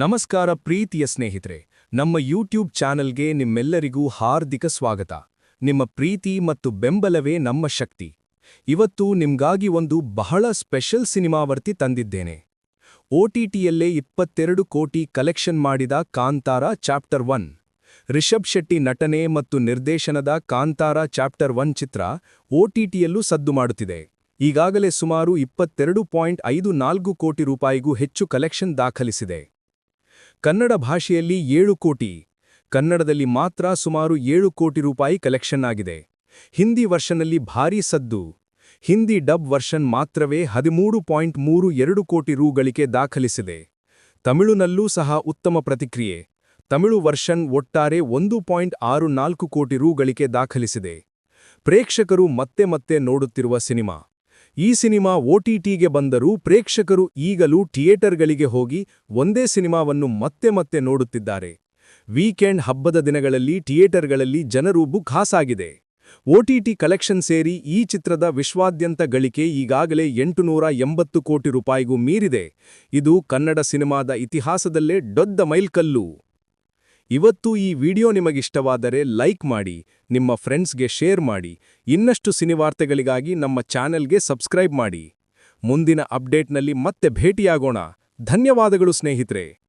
ನಮಸ್ಕಾರ ಪ್ರೀತಿಯ ಸ್ನೇಹಿತರೆ, ನಮ್ಮ ಯೂಟ್ಯೂಬ್ ಚಾನಲ್ಗೆ ನಿಮ್ಮೆಲ್ಲರಿಗೂ ಹಾರ್ದಿಕ ಸ್ವಾಗತ. ನಿಮ್ಮ ಪ್ರೀತಿ ಮತ್ತು ಬೆಂಬಲವೇ ನಮ್ಮ ಶಕ್ತಿ. ಇವತ್ತು ನಿಮ್ಗಾಗಿ ಒಂದು ಬಹಳ ಸ್ಪೆಷಲ್ ಸಿನಿಮಾವರ್ತಿ ತಂದಿದ್ದೇನೆ. ಒಟಿಟಿಯಲ್ಲೇ ಇಪ್ಪತ್ತೆರಡು ಕೋಟಿ ಕಲೆಕ್ಷನ್ ಮಾಡಿದ ಕಾಂತಾರ ಚಾಪ್ಟರ್ ಒನ್. ರಿಷಬ್ ಶೆಟ್ಟಿ ನಟನೆ ಮತ್ತು ನಿರ್ದೇಶನದ ಕಾಂತಾರ ಚಾಪ್ಟರ್ ಒನ್ ಚಿತ್ರ ಒಟಿಟಿಯಲ್ಲೂ ಸದ್ದು ಮಾಡುತ್ತಿದೆ. ಈಗಾಗಲೇ ಸುಮಾರು ಇಪ್ಪತ್ತೆರಡು ಪಾಯಿಂಟ್ ಐದು ನಾಲ್ಕು ಕೋಟಿ ರೂಪಾಯಿಗೂ ಹೆಚ್ಚು ಕಲೆಕ್ಷನ್ ದಾಖಲಿಸಿದೆ. ಕನ್ನಡ ಭಾಷೆಯಲ್ಲಿ ಏಳು ಕೋಟಿ, ಕನ್ನಡದಲ್ಲಿ ಮಾತ್ರ ಸುಮಾರು ಏಳು ಕೋಟಿ ರೂಪಾಯಿ ಕಲೆಕ್ಷನ್ ಆಗಿದೆ. ಹಿಂದಿ ವರ್ಷನಲ್ಲಿ ಭಾರೀ ಸದ್ದು, ಹಿಂದಿ ಡಬ್ ವರ್ಷನ್ ಮಾತ್ರವೇ ಹದಿಮೂರು ಪಾಯಿಂಟ್ ಮೂರು ಎರಡು ಕೋಟಿ ರೂ ಗಳಿಕೆ ದಾಖಲಿಸಿದೆ. ತಮಿಳುನಲ್ಲೂ ಸಹ ಉತ್ತಮ ಪ್ರತಿಕ್ರಿಯೆ, ತಮಿಳು ವರ್ಷನ್ ಒಟ್ಟಾರೆ ಒಂದು ಪಾಯಿಂಟ್ ಆರು ನಾಲ್ಕು ಕೋಟಿ ರೂ ಗಳಿಕೆ ದಾಖಲಿಸಿದೆ. ಪ್ರೇಕ್ಷಕರು ಮತ್ತೆ ಮತ್ತೆ ನೋಡುತ್ತಿರುವ ಸಿನಿಮಾ. ಈ ಸಿನಿಮಾ ಒಟಿಟಿಗೆ ಬಂದರೂ ಪ್ರೇಕ್ಷಕರು ಈಗಲೂ ಥಿಯೇಟರ್ಗಳಿಗೆ ಹೋಗಿ ಒಂದೇ ಸಿನಿಮಾವನ್ನು ಮತ್ತೆ ಮತ್ತೆ ನೋಡುತ್ತಿದ್ದಾರೆ. ವೀಕೆಂಡ್ ಹಬ್ಬದ ದಿನಗಳಲ್ಲಿ ಥಿಯೇಟರ್ಗಳಲ್ಲಿ ಜನರು ಬುಕ್ ಹಾಸಾಗಿದೆ. ಒಟಿಟಿ ಕಲೆಕ್ಷನ್ ಸೇರಿ ಈ ಚಿತ್ರದ ವಿಶ್ವಾದ್ಯಂತ ಗಳಿಕೆ ಈಗಾಗಲೇ ಎಂಟುನೂರ ಎಂಬತ್ತು ಕೋಟಿ ರೂಪಾಯಿಗೂ ಮೀರಿದೆ. ಇದು ಕನ್ನಡ ಸಿನಿಮಾದ ಇತಿಹಾಸದಲ್ಲೇ ದೊಡ್ಡ ಮೈಲ್ಕಲ್ಲು. ಇವತ್ತು ಈ ವಿಡಿಯೋ ನಿಮಗಿಷ್ಟವಾದರೆ ಲೈಕ್ ಮಾಡಿ, ನಿಮ್ಮ ಫ್ರೆಂಡ್ಸ್ಗೆ ಶೇರ್ ಮಾಡಿ, ಇನ್ನಷ್ಟು ಸಿನಿವಾರ್ತೆಗಳಿಗಾಗಿ ನಮ್ಮ ಚಾನೆಲ್ಗೆ ಸಬ್ಸ್ಕ್ರೈಬ್ ಮಾಡಿ. ಮುಂದಿನ ಅಪ್ಡೇಟ್ನಲ್ಲಿ ಮತ್ತೆ ಭೇಟಿಯಾಗೋಣ. ಧನ್ಯವಾದಗಳು ಸ್ನೇಹಿತರೆ.